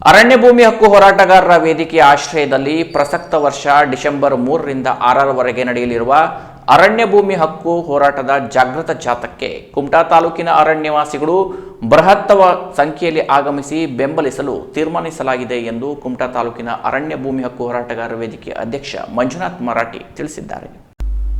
ಅರಣ್ಯ ಭೂಮಿ ಹಕ್ಕು ಹೋರಾಟಗಾರರ ವೇದಿಕೆಯ ಆಶ್ರಯದಲ್ಲಿ ಪ್ರಸಕ್ತ ವರ್ಷ ಡಿಸೆಂಬರ್ ಮೂರರಿಂದ ಆರರವರೆಗೆ ನಡೆಯಲಿರುವ ಅರಣ್ಯ ಭೂಮಿ ಹಕ್ಕು ಹೋರಾಟದ ಜಾಗೃತ ಜಾತಕ್ಕೆ ಕುಮಟಾ ತಾಲೂಕಿನ ಅರಣ್ಯವಾಸಿಗಳು ಬೃಹತ್ತವ ಸಂಖ್ಯೆಯಲ್ಲಿ ಆಗಮಿಸಿ ಬೆಂಬಲಿಸಲು ತೀರ್ಮಾನಿಸಲಾಗಿದೆ ಎಂದು ಕುಮಟಾ ತಾಲೂಕಿನ ಅರಣ್ಯ ಭೂಮಿ ಹಕ್ಕು ಹೋರಾಟಗಾರರ ವೇದಿಕೆಯ ಅಧ್ಯಕ್ಷ ಮಂಜುನಾಥ್ ಮರಾಠಿ ತಿಳಿಸಿದ್ದಾರೆ.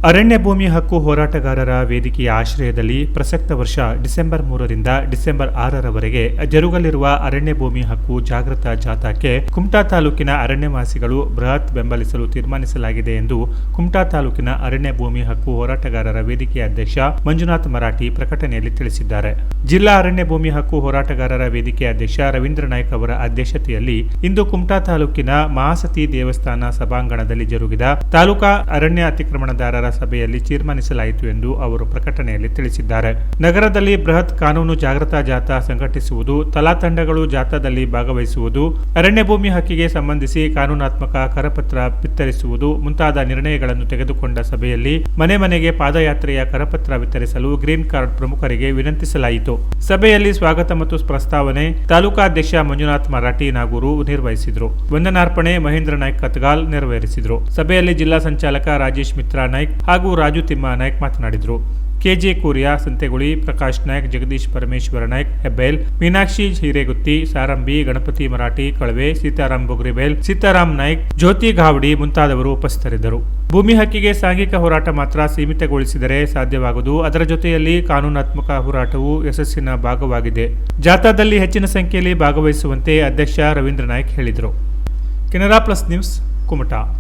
ಅರಣ್ಯ ಭೂಮಿ ಹಕ್ಕು ಹೋರಾಟಗಾರರ ವೇದಿಕೆಯ ಆಶ್ರಯದಲ್ಲಿ ಪ್ರಸಕ್ತ ವರ್ಷ ಡಿಸೆಂಬರ್ ಮೂರರಿಂದ ಡಿಸೆಂಬರ್ ಆರರವರೆಗೆ ಜರುಗಲಿರುವ ಅರಣ್ಯ ಭೂಮಿ ಹಕ್ಕು ಜಾಗೃತ ಜಾಥಾಕ್ಕೆ ಕುಮಟಾ ತಾಲೂಕಿನ ಅರಣ್ಯವಾಸಿಗಳು ಬೃಹತ್ ಬೆಂಬಲಿಸಲು ತೀರ್ಮಾನಿಸಲಾಗಿದೆ ಎಂದು ಕುಮಟಾ ತಾಲೂಕಿನ ಅರಣ್ಯ ಭೂಮಿ ಹಕ್ಕು ಹೋರಾಟಗಾರರ ವೇದಿಕೆಯ ಅಧ್ಯಕ್ಷ ಮಂಜುನಾಥ್ ಮರಾಠಿ ಪ್ರಕಟಣೆಯಲ್ಲಿ ತಿಳಿಸಿದ್ದಾರೆ. ಜಿಲ್ಲಾ ಅರಣ್ಯ ಭೂಮಿ ಹಕ್ಕು ಹೋರಾಟಗಾರರ ವೇದಿಕೆಯ ಅಧ್ಯಕ್ಷ ರವೀಂದ್ರ ನಾಯ್ಕ ಅವರ ಅಧ್ಯಕ್ಷತೆಯಲ್ಲಿ ಇಂದು ಕುಮಟಾ ತಾಲೂಕಿನ ಮಹಾಸತಿ ದೇವಸ್ಥಾನ ಸಭಾಂಗಣದಲ್ಲಿ ಜರುಗಿದ ತಾಲೂಕಾ ಅರಣ್ಯ ಅತಿಕ್ರಮಣದಾರರ ಸಭೆಯಲ್ಲಿ ತೀರ್ಮಾನಿಸಲಾಯಿತು ಎಂದು ಅವರು ಪ್ರಕಟಣೆಯಲ್ಲಿ ತಿಳಿಸಿದ್ದಾರೆ. ನಗರದಲ್ಲಿ ಬೃಹತ್ ಕಾನೂನು ಜಾಗೃತಾ ಜಾಥಾ ಸಂಘಟಿಸುವುದು ತಲಾತಂಡಗಳು ಜಾಥಾದಲ್ಲಿ ಭಾಗವಹಿಸುವುದು, ಅರಣ್ಯ ಭೂಮಿ ಹಕ್ಕಿಗೆ ಸಂಬಂಧಿಸಿ ಕಾನೂನಾತ್ಮಕ ಕರಪತ್ರ ಬಿತ್ತರಿಸುವುದು ಮುಂತಾದ ನಿರ್ಣಯಗಳನ್ನು ತೆಗೆದುಕೊಂಡ ಸಭೆಯಲ್ಲಿ ಮನೆ ಮನೆಗೆ ಪಾದಯಾತ್ರೆಯ ಕರಪತ್ರ ವಿತರಿಸಲು ಗ್ರೀನ್ ಕಾರ್ಡ್ ಪ್ರಮುಖರಿಗೆ ವಿನಂತಿಸಲಾಯಿತು. ಸಭೆಯಲ್ಲಿ ಸ್ವಾಗತ ಮತ್ತು ಪ್ರಸ್ತಾವನೆ, ತಾಲೂಕಾಧ್ಯಕ್ಷ ಮಂಜುನಾಥ್ ಮರಾಠಿ ನಾಗೂರು ನಿರ್ವಹಿಸಿದರು. ವಂದನಾರ್ಪಣೆ ಮಹೇಂದ್ರ ನಾಯ್ಕ್ ಕತ್ಗಾಲ್ ನೆರವೇರಿಸಿದರು. ಸಭೆಯಲ್ಲಿ ಜಿಲ್ಲಾ ಸಂಚಾಲಕ ರಾಜೇಶ್ ಮಿತ್ರಾ ನಾಯ್ಕ್ ಹಾಗೂ ರಾಜು ತಿಮ್ಮ ನಾಯ್ಕ್ ಮಾತನಾಡಿದರು. ಕೆಜೆ ಕೋರಿಯಾ, ಸಂತೆಗುಳಿ, ಪ್ರಕಾಶ್ ನಾಯ್ಕ್, ಜಗದೀಶ್ ಪರಮೇಶ್ವರ ನಾಯ್ಕ್ ಹೆಬ್ಬೈಲ್ ಮೀನಾಕ್ಷಿ ಹಿರೇಗುತ್ತಿ ಸಾರಂಭಿ ಗಣಪತಿ ಮರಾಠಿ, ಕಳವೆ ಸೀತಾರಾಮ್ ಬೊಗ್ರಿಬೈಲ್ ಸೀತಾರಾಮ್ ನಾಯ್ಕ್, ಜ್ಯೋತಿ ಗಾವಡಿ ಮುಂತಾದವರು ಉಪಸ್ಥಿತರಿದ್ದರು. ಭೂಮಿ ಹಕ್ಕಿಗೆ ಸಾಂಘಿಕ ಹೋರಾಟ ಮಾತ್ರ ಸೀಮಿತಗೊಳಿಸಿದರೆ ಸಾಧ್ಯವಾಗದು ಅದರ ಜೊತೆಯಲ್ಲಿ ಕಾನೂನಾತ್ಮಕ ಹೋರಾಟವು ಯಶಸ್ಸಿನ ಭಾಗವಾಗಿದೆ. ಜಾಥಾದಲ್ಲಿ ಹೆಚ್ಚಿನ ಸಂಖ್ಯೆಯಲ್ಲಿ ಭಾಗವಹಿಸುವಂತೆ ಅಧ್ಯಕ್ಷ ರವೀಂದ್ರ ನಾಯ್ಕ್ ಹೇಳಿದರು. Canara plus news, Kumta.